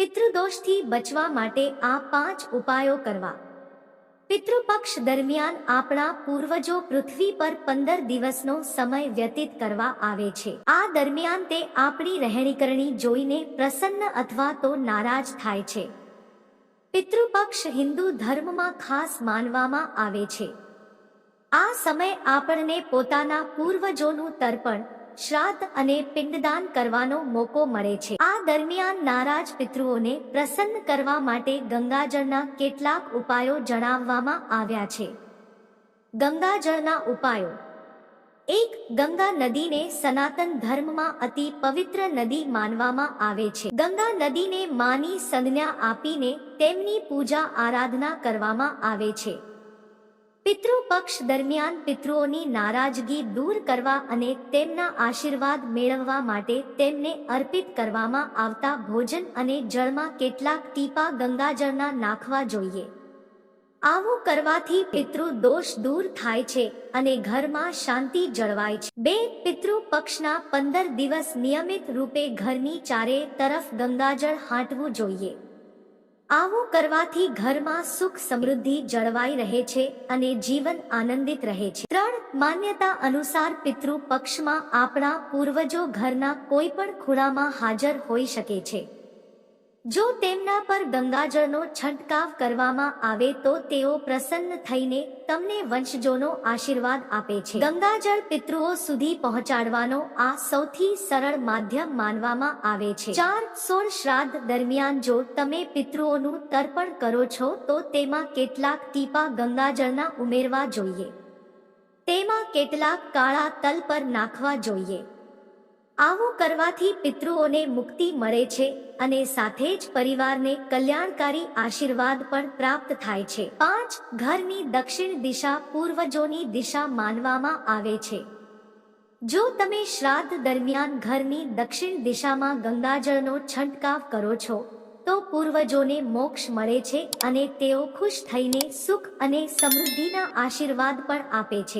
પિતૃદોષથી બચવા માટે આ પાંચ ઉપાયો કરવા. પિતૃપક્ષ દરમિયાન આપણા પૂર્વજો પૃથ્વી પર પંદર દિવસનો સમય વ્યતીત કરવા આવે છે. આ દરમિયાન તે આપણી રહેણીકરણી જોઈને પ્રસન્ન અથવા તો નારાજ થાય છે. પિતૃપક્ષ હિન્દુ ધર્મમાં ખાસ માનવામાં આવે છે. આ સમય આપણને પોતાના પૂર્વજોનું તર્પણ શ્રાદ્ધ અને પિંડદાન કરવાનો મોકો મળે છે. આ દરમિયાન નારાજ પિતૃઓને પ્રસન્ન કરવા માટે ગંગાજળના કેટલાક ઉપાયો જણાવવામાં આવ્યા છે. ગંગાજળના ઉપાયો. એક, ગંગા નદીને સનાતન ધર્મમાં અતિ પવિત્ર નદી માનવામાં આવે છે. ગંગા નદીને માની સંજ્ઞા આપીને તેમની પૂજા આરાધના કરવામાં આવે છે. પિતૃ પક્ષ દરમિયાન પિતૃઓની નારાજગી દૂર કરવા અને તેમના આશીર્વાદ મેળવવા માટે તેમને અર્પિત કરવામાં આવતા ભોજન અને જળમાં કેટલાક ટીપા ગંગાજળના નાખવા જોઈએ. આવું કરવાથી પિતૃ દોષ દૂર થાય છે અને ઘરમાં શાંતિ જળવાય છે. બે પિતૃ પક્ષના પંદર દિવસ નિયમિત રૂપે ઘરની ચારે તરફ ગંગાજળ હાંટવું જોઈએ. આવું કરવાથી ઘરમાં સુખ સમૃદ્ધિ જળવાઈ રહે છે અને જીવન આનંદિત રહે છે. ત્રણ માન્યતા અનુસાર પિતૃ પક્ષમાં આપણા પૂર્વજો ઘરના કોઈ પણ ખૂણામાં હાજર હોઈ શકે છે. જો તેમના પર ગંગાજળનો છંટકાવ કરવામાં આવે તો તેઓ પ્રસન્ન થઈને તમને વંશજોનો આશીર્વાદ આપે છે. ગંગાજળ પિતૃઓ સુધી પહોંચાડવાનો આ સૌથી સરળ માધ્યમ માનવામાં આવે છે. ચાર સોળ શ્રાદ્ધ દરમિયાન જો તમે પિતૃઓનું તર્પણ કરો છો તો તેમાં કેટલાક ટીપા ગંગાજળના ઉમેરવા જોઈએ. તેમાં કેટલાક કાળા તલ પર નાખવા જોઈએ. આવું કરવાથી પિતૃઓને મુક્તિ મળે છે અને સાથે જ પરિવારને કલ્યાણકારી આશીર્વાદ પણ પ્રાપ્ત થાય છે. પાંચ, ઘરની દક્ષિણ દિશા પૂર્વજોની દિશા માનવામાં આવે છે. જો તમે શ્રાદ્ધ દરમિયાન ઘરની દક્ષિણ દિશામાં ગંગાજળનો છંટકાવ કરો છો, તો પૂર્વજોને મોક્ષ મળે છે અને તેઓ ખુશ થઈને સુખ અને સમૃદ્ધિના આશીર્વાદ પણ આપે છે.